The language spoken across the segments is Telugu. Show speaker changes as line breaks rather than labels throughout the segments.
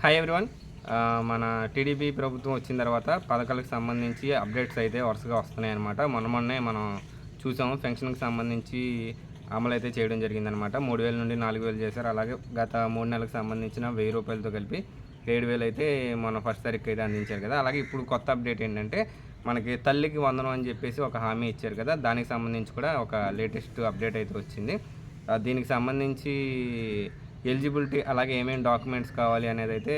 హాయ్ ఎవ్రీవన్ మన టీడీపీ ప్రభుత్వం వచ్చిన తర్వాత పథకాలకు సంబంధించి అప్డేట్స్ అయితే వరుసగా వస్తున్నాయి అనమాట మొన్న మొన్నే మనం చూసాము. పెన్షన్కి సంబంధించి అమలు అయితే చేయడం జరిగిందనమాట మూడు వేల నుండి నాలుగు వేలు చేశారు. అలాగే గత మూడు నెలలకు సంబంధించిన వెయ్యి రూపాయలతో కలిపి ఏడు వేలు అయితే మన ఫస్ట్ తారీఖు అయితే అందించారు కదా. అలాగే ఇప్పుడు కొత్త అప్డేట్ ఏంటంటే మనకి తల్లికి వందనం అని చెప్పేసి ఒక హామీ ఇచ్చారు కదా. దానికి సంబంధించి కూడా ఒక లేటెస్ట్ అప్డేట్ అయితే వచ్చింది. దీనికి సంబంధించి ఎలిజిబిలిటీ అలాగే ఏమేమి డాక్యుమెంట్స్ కావాలి అనేది అయితే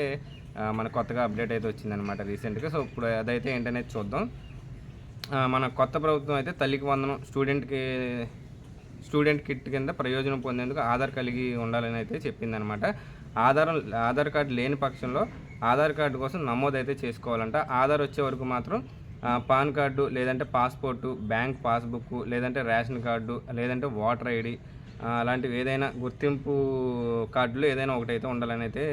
మన కొత్తగా అప్డేట్ అయితే వచ్చిందనమాట రీసెంట్గా. సో ఇప్పుడు అదైతే ఏంటనేది చూద్దాం. మన కొత్త ప్రభుత్వం అయితే తల్లికి వందనం స్టూడెంట్కి స్టూడెంట్ కిట్ కింద ప్రయోజనం పొందేందుకు ఆధార్ కలిగి ఉండాలని అయితే చెప్పిందనమాట ఆధారం ఆధార్ కార్డు లేని పక్షంలో ఆధార్ కార్డు కోసం నమోదు అయితే చేసుకోవాలంట. ఆధార్ వచ్చే వరకు మాత్రం పాన్ కార్డు లేదంటే పాస్పోర్టు బ్యాంక్ పాస్బుక్ లేదంటే రేషన్ కార్డు లేదంటే ఓటర్ ఐడి అలాంటివి ఏదైనా గుర్తింపు కార్డులు ఏదైనా ఒకటైతే ఉండాలని అయితే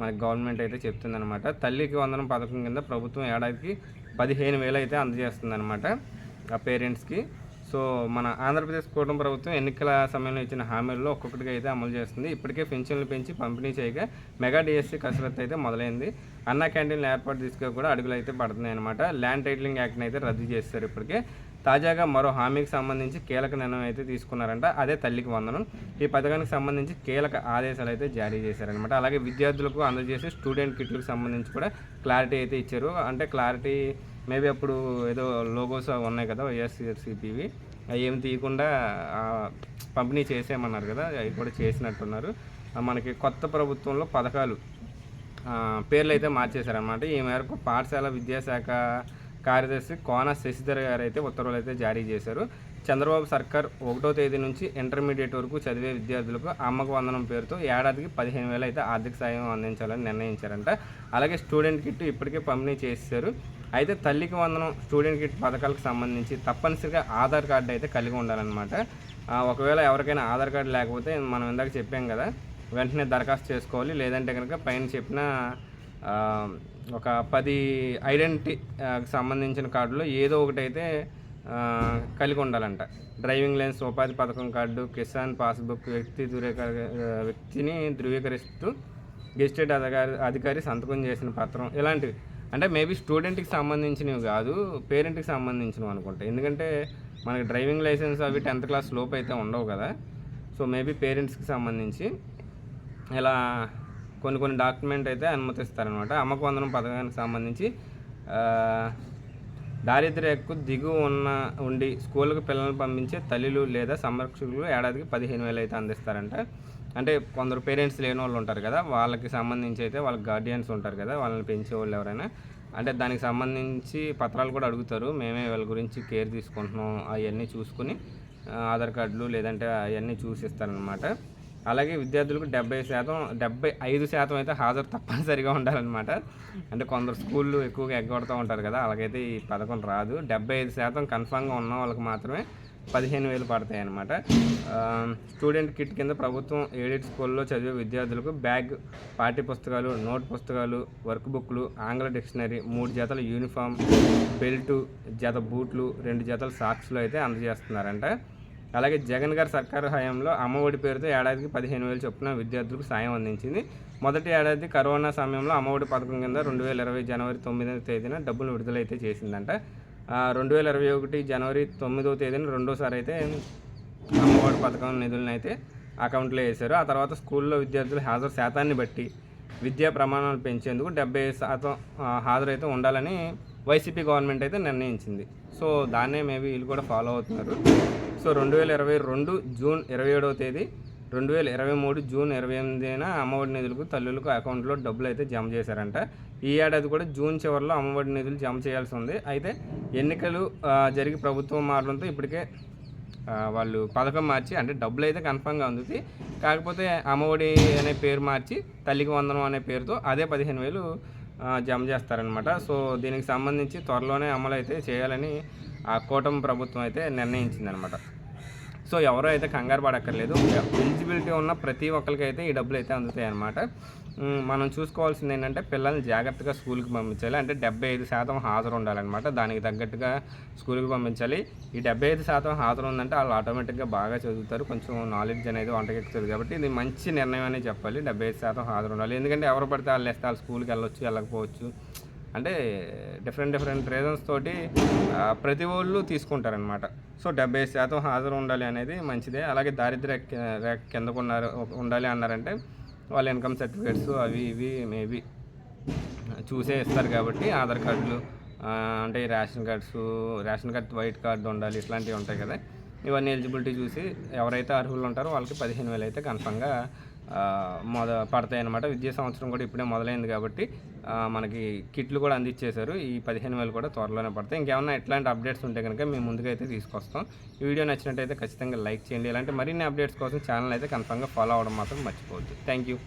మనకి గవర్నమెంట్ అయితే చెప్తుందనమాట తల్లికి వందనం పథకం కింద ప్రభుత్వం ఏడాదికి పదిహేను వేలు అయితే అందజేస్తుందన్నమాట ఆ పేరెంట్స్కి. సో మన ఆంధ్రప్రదేశ్ కూటమి ప్రభుత్వం ఎన్నికల సమయంలో ఇచ్చిన హామీల్లో ఒక్కొక్కటిగా అయితే అమలు చేస్తుంది. ఇప్పటికే పెన్షన్లు పెంచి పంపిణీ చేయగా మెగా డిఎస్సీ కసరత్తు అయితే మొదలైంది. అన్న క్యాంటీన్లు ఏర్పాటు తీసుకుని కూడా అడుగులు అయితే పడుతున్నాయి అనమాట ల్యాండ్ టైటిలింగ్ యాక్ట్ని అయితే రద్దు చేస్తారు ఇప్పటికే. తాజాగా మరో హామీకి సంబంధించి కీలక నిర్ణయం అయితే తీసుకున్నారంట. అదే తల్లికి వందనం. ఈ పథకానికి సంబంధించి కీలక ఆదేశాలు అయితే జారీ చేశారనమాట అలాగే విద్యార్థులకు అందజేసే స్టూడెంట్ కిట్లకు సంబంధించి కూడా క్లారిటీ అయితే ఇచ్చారు. అంటే క్లారిటీ మేబీ అప్పుడు ఏదో లోగోస్ ఉన్నాయి కదా వైఎస్ఆర్సీపీవి అవి ఏమి తీయకుండా పంపిణీ చేసేయమన్నారు కదా అవి కూడా చేసినట్టున్నారు. మనకి కొత్త ప్రభుత్వంలో పథకాలు పేర్లు అయితే మార్చేశారనమాట ఈ మేరకు పాఠశాల విద్యాశాఖ కార్యదర్శి కోన శశిధర్ గారు అయితే ఉత్తర్వులు అయితే జారీ చేశారు. చంద్రబాబు సర్కార్ ఒకటో తేదీ నుంచి ఇంటర్మీడియట్ వరకు చదివే విద్యార్థులకు అమ్మకు వందనం పేరుతో ఏడాదికి పదిహేను వేలు అయితే ఆర్థిక సాయం అందించాలని నిర్ణయించారంట. అలాగే స్టూడెంట్ కిట్ ఇప్పటికే పంపిణీ చేశారు. అయితే తల్లికి వందనం స్టూడెంట్ కిట్ పథకాలకు సంబంధించి తప్పనిసరిగా ఆధార్ కార్డు అయితే కలిగి ఉండాలన్నమాట. ఒకవేళ ఎవరికైనా ఆధార్ కార్డు లేకపోతే మనం ఇందాక చెప్పాం కదా వెంటనే దరఖాస్తు చేసుకోవాలి. లేదంటే కనుక పైన చెప్పిన ఒక పది ఐడెంటిటీ సంబంధించిన కార్డులో ఏదో ఒకటి అయితే కలిగి ఉండాలంట. డ్రైవింగ్ లైన్స్ ఉపాధి పథకం కార్డు కిసాన్ పాస్బుక్ వ్యక్తి ధృవీకర వ్యక్తిని ధృవీకరిస్తూ గెస్టెడ్ అధికారి అధికారి సంతకం చేసిన పత్రం ఇలాంటివి. అంటే మేబీ స్టూడెంట్కి సంబంధించినవి కాదు పేరెంట్కి సంబంధించినవి అనుకుంటా. ఎందుకంటే మనకి డ్రైవింగ్ లైసెన్స్ అవి టెన్త్ క్లాస్ లోపు అయితే ఉండవు కదా. సో మేబీ పేరెంట్స్కి సంబంధించి ఇలా కొన్ని కొన్ని డాక్యుమెంట్ అయితే అనుమతిస్తారనమాట అమ్మకు వందనం పథకానికి సంబంధించి దారిద్ర్యకు దిగు ఉన్న ఉండి స్కూళ్ళకు పిల్లల్ని పంపించే తల్లులు లేదా సంరక్షకులు ఏడాదికి పదిహేను వేలు అయితే అందిస్తారంట. అంటే కొందరు పేరెంట్స్ లేని వాళ్ళు ఉంటారు కదా వాళ్ళకి సంబంధించి అయితే వాళ్ళ గార్డియన్స్ ఉంటారు కదా వాళ్ళని పెంచే వాళ్ళు ఎవరైనా. అంటే దానికి సంబంధించి పత్రాలు కూడా అడుగుతారు. మేమే వాళ్ళ గురించి కేర్ తీసుకుంటున్నాం అవన్నీ చూసుకుని ఆధార్ కార్డులు లేదంటే అవన్నీ చూసి ఇస్తారనమాట అలాగే విద్యార్థులకు డెబ్బై శాతం డెబ్బై ఐదు శాతం అయితే హాజరు తప్పనిసరిగా ఉండాలన్నమాట. అంటే కొందరు స్కూళ్ళు ఎక్కువగా ఎగ్గొడుతూ ఉంటారు కదా అలాగైతే ఈ పథకం రాదు. డెబ్బై ఐదు శాతం కన్ఫామ్గా ఉన్న వాళ్ళకి మాత్రమే పదిహేను వేలు పడతాయి అనమాట స్టూడెంట్ కిట్ కింద ప్రభుత్వం ఎయిడెడ్ స్కూల్లో చదివే విద్యార్థులకు బ్యాగ్ పాఠ్య పుస్తకాలు నోట్ పుస్తకాలు వర్క్ బుక్లు ఆంగ్ల డిక్షనరీ మూడు జతల యూనిఫామ్ బెల్టు జత బూట్లు రెండు జతల సాక్స్లు అయితే అందజేస్తున్నారంట. అలాగే జగన్ గారి సర్కారు హయాంలో అమ్మఒడి పేరుతో ఏడాదికి పదిహేను వేలు చొప్పున విద్యార్థులకు సాయం అందించింది. మొదటి ఏడాది కరోనా సమయంలో అమ్మఒడి పథకం కింద రెండు వేల ఇరవై జనవరి తొమ్మిదవ తేదీన డబ్బులు విడుదలైతే చేసిందంట. రెండు వేల ఇరవై ఒకటి జనవరి తొమ్మిదవ తేదీన రెండోసారి అయితే అమ్మఒడి పథకం నిధులను అయితే అకౌంట్లో వేశారు. ఆ తర్వాత స్కూల్లో విద్యార్థులు హాజరు శాతాన్ని బట్టి విద్యా ప్రమాణాలు పెంచేందుకు డెబ్బై శాతం హాజరైతే ఉండాలని వైసీపీ గవర్నమెంట్ అయితే నిర్ణయించింది. సో దాన్నే మేబీ వీళ్ళు కూడా ఫాలో అవుతున్నారు. సో రెండు వేల ఇరవై రెండు జూన్ ఇరవై ఏడవ తేదీ రెండు వేల ఇరవై మూడు జూన్ ఇరవై ఎనిమిదిన అమ్మఒడి నిధులకు తల్లులకు అకౌంట్లో డబ్బులు అయితే జమ చేశారంట. ఈ ఏడాది కూడా జూన్ చివరిలో అమ్మఒడి నిధులు జమ చేయాల్సి ఉంది. అయితే ఎన్నికలు జరిగి ప్రభుత్వం మారడంతో ఇప్పటికే వాళ్ళు పథకం మార్చి అంటే డబ్బులు అయితే కన్ఫామ్గా అందుతాయి. కాకపోతే అమ్మఒడి అనే పేరు మార్చి తల్లికి వందనం అనే పేరుతో అదే పదిహేను వేలు జమ చేస్తారనమాట సో దీనికి సంబంధించి త్వరలోనే అమలు అయితే చేయాలని ఆ కూటమి ప్రభుత్వం అయితే నిర్ణయించిందనమాట సో ఎవరో అయితే కంగారు పడక్కర్లేదు. ఎలిజిబిలిటీ ఉన్న ప్రతి ఒక్కరికి అయితే ఈ డబ్బులు అయితే అందుతాయి అన్నమాట మనం చూసుకోవాల్సింది ఏంటంటే పిల్లల్ని జాగ్రత్తగా స్కూల్కి పంపించాలి. అంటే డెబ్బై ఐదు శాతం హాజరు ఉండాలన్నమాట. దానికి తగ్గట్టుగా స్కూల్కి పంపించాలి. ఈ డెబ్బై ఐదు శాతం హాజరు ఉందంటే వాళ్ళు ఆటోమేటిక్గా బాగా చదువుతారు. కొంచెం నాలెడ్జ్ అనేది వంటకెక్కుతుంది కాబట్టి ఇది మంచి నిర్ణయం అనే చెప్పాలి. డెబ్బై ఐదు శాతం హాజరు ఉండాలి. ఎందుకంటే ఎవరు పడితే వాళ్ళు వేస్తే వాళ్ళు స్కూల్కి వెళ్ళొచ్చు వెళ్ళకపోవచ్చు. అంటే డిఫరెంట్ డిఫరెంట్ రీజన్స్ తోటి ప్రతి వాళ్ళు తీసుకుంటారనమాట సో డెబ్బై ఐదు శాతం హాజరు ఉండాలి అనేది మంచిదే. అలాగే దారిద్ర్య రేఖ కిందకు ఉన్నారు ఉండాలి అన్నారంటే వాళ్ళ ఇన్కమ్ సర్టిఫికేట్స్ అవి ఇవి మేబీ చూసే ఇస్తారు కాబట్టి ఆధార్ కార్డులు అంటే ration cards ration card white card ఉండాలి ఇట్లాంటివి ఉంటాయి కదా. ఇవన్నీ ఎలిజిబిలిటీ చూసి ఎవరైతే అర్హులు ఉంటారో వాళ్ళకి పదిహేను వేలు అయితే కన్ఫామ్గా మొద పడతాయి అన్నమాట విద్యా సంవత్సరం కూడా ఇప్పుడే మొదలైంది కాబట్టి మనకి కిట్లు కూడా అందించేశారు ఈ పదిహేను వేలు కూడా త్వరలోనే పడతాయి. ఇంకేమన్నా ఇట్లాంటి అప్డేట్స్ ఉంటే కనుక మేము ముందుగా అయితే తీసుకొస్తాం. ఈ వీడియో నచ్చినట్టయితే ఖచ్చితంగా లైక్ చేయండి. ఇలాంటి మరిన్ని అప్డేట్స్ కోసం ఛానల్ అయితే కన్ఫర్మ్గా ఫాలో అవ్వడం మాత్రం మర్చిపోవద్దు. Thank you